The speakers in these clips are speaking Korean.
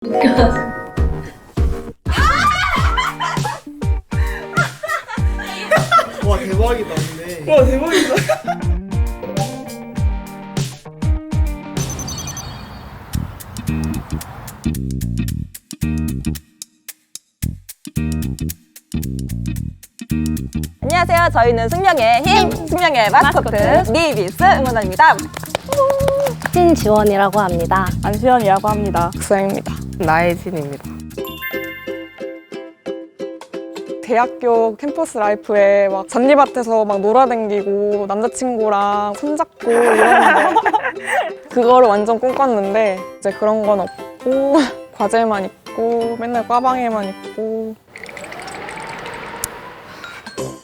와 대박이다 근데 와 대박이다. 안녕하세요. 저희는 숙명의 힘, 숙명의 마스코트, 니비스 응원단입니다. 신지원이라고 합니다. 안시연이라고 합니다. 국사입니다. 나혜진입니다. 대학교 캠퍼스 라이프에 막 잔디밭에서 막 놀아댕기고 남자친구랑 손잡고 이러는데 그거를 완전 꿈꿨는데 이제 그런 건 없고 과제만 있고 맨날 과방에만 있고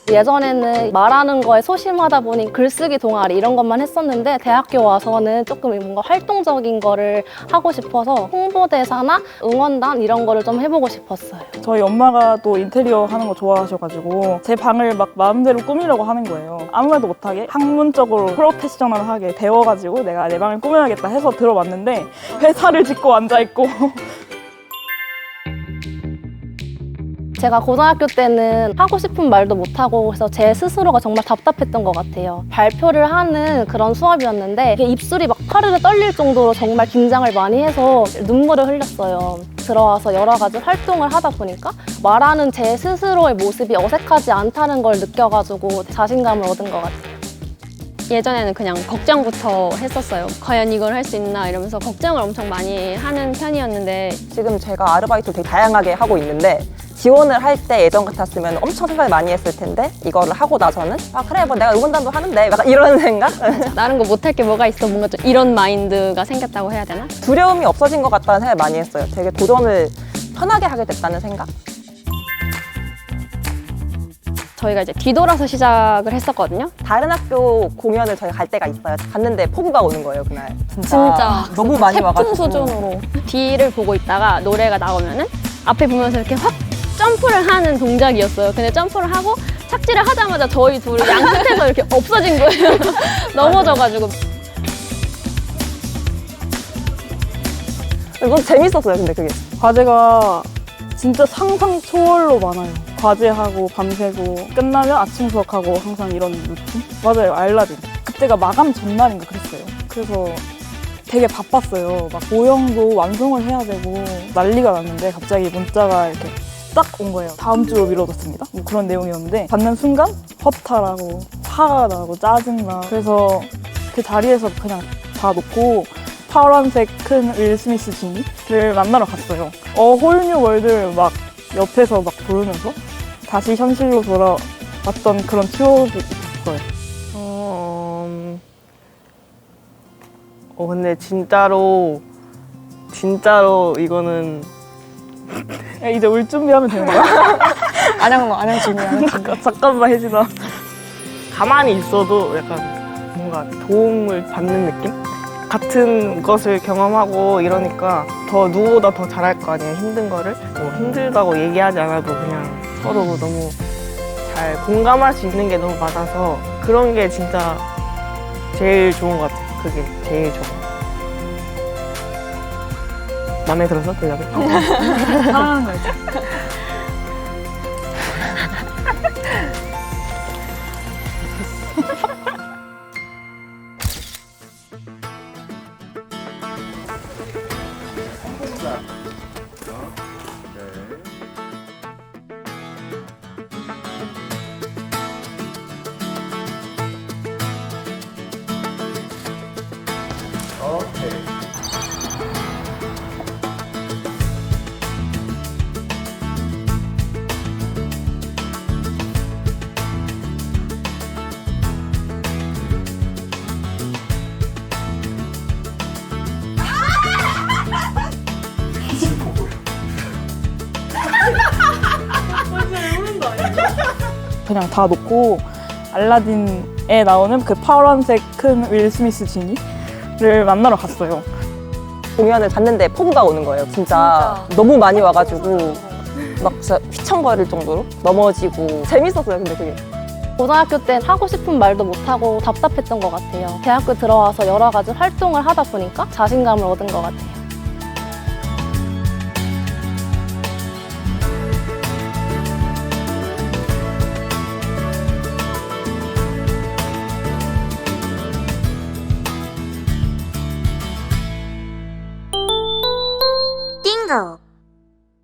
예전에는 말하는 거에 소심하다 보니 글쓰기 동아리 이런 것만 했었는데 대학교 와서는 조금 뭔가 활동적인 거를 하고 싶어서 홍보대사나 응원단 이런 거를 좀 해보고 싶었어요. 저희 엄마가 또 인테리어 하는 거 좋아하셔가지고 제 방을 막 마음대로 꾸미려고 하는 거예요. 아무 말도 못하게 학문적으로 프로페셔널하게 배워가지고 내가 내 방을 꾸며야겠다 해서 들어봤는데 회사를 짓고 앉아있고 제가 고등학교 때는 하고 싶은 말도 못하고 그래서 제 스스로가 정말 답답했던 것 같아요. 발표를 하는 그런 수업이었는데 입술이 막 파르르 떨릴 정도로 정말 긴장을 많이 해서 눈물을 흘렸어요. 들어와서 여러 가지 활동을 하다 보니까 말하는 제 스스로의 모습이 어색하지 않다는 걸 느껴가지고 자신감을 얻은 것 같아요. 예전에는 그냥 걱정부터 했었어요. 과연 이걸 할 수 있나 이러면서 걱정을 엄청 많이 하는 편이었는데 지금 제가 아르바이트를 되게 다양하게 하고 있는데 지원을 할 때 예전 같았으면 엄청 생각을 많이 했을 텐데 이거를 하고 나서는 아 그래 뭐 내가 응원단도 하는데 약간 이런 생각? 다른 거 못할 게 뭐가 있어 뭔가 좀 이런 마인드가 생겼다고 해야 되나? 두려움이 없어진 것 같다는 생각을 많이 했어요. 되게 도전을 편하게 하게 됐다는 생각? 저희가 이제 뒤돌아서 시작을 했었거든요. 다른 학교 공연을 저희 갈 때가 있어요. 갔는데 포부가 오는 거예요 그날. 진짜, 진짜 너무 많이 태풍 와가지고. 수준으로 뒤를 보고 있다가 노래가 나오면은 앞에 보면서 이렇게 확 점프를 하는 동작이었어요. 근데 점프를 하고 착지를 하자마자 저희 둘 양끝에서 이렇게 없어진 거예요. 넘어져가지고 너무 재밌었어요 근데 그게. 과제가 진짜 상상 초월로 많아요. 과제하고 밤새고 끝나면 아침 수업하고 항상 이런 루틴? 맞아요, 알라딘. 그때가 마감 전날인가 그랬어요. 그래서 되게 바빴어요. 막 모형도 완성을 해야 되고 난리가 났는데 갑자기 문자가 이렇게 딱 온 거예요. 다음 주로 미뤄졌습니다. 뭐 그런 내용이었는데 받는 순간 허탈하고 화가 나고 짜증나. 그래서 그 자리에서 그냥 다 놓고 파란색 큰 윌 스미스 지니를 만나러 갔어요. 어 홀뉴 월드 막 옆에서 막 부르면서 다시 현실로 돌아왔던 그런 추억이 있어요. 어, 음, 어, 근데 진짜로, 진짜로 이거는 야, 이제 올 준비하면 되는 거야? 안양 안양 중이 안양 중. 잠깐, 잠깐만 혜진아. 가만히 있어도 약간 뭔가 도움을 받는 느낌? 같은 것을 경험하고 이러니까 더 누구보다 더 잘할 거 아니에요, 힘든 거를. 뭐 힘들다고 얘기하지 않아도 그냥 서로 너무 잘 공감할 수 있는 게 너무 많아서 그런 게 진짜 제일 좋은 것 같아요. 그게 제일 좋은. 마음에 들어서 들려요? 사랑하는 거지. 그냥 다 놓고 알라딘에 나오는 그 파란색 큰 윌 스미스 지니를 만나러 갔어요. 공연을 갔는데 포부가 오는 거예요. 진짜, 너무 많이 와가지고 막 진짜 휘청거릴 정도로 넘어지고 재밌었어요. 근데 그게. 고등학교 때 하고 싶은 말도 못하고 답답했던 것 같아요. 대학교 들어와서 여러 가지 활동을 하다 보니까 자신감을 얻은 것 같아요.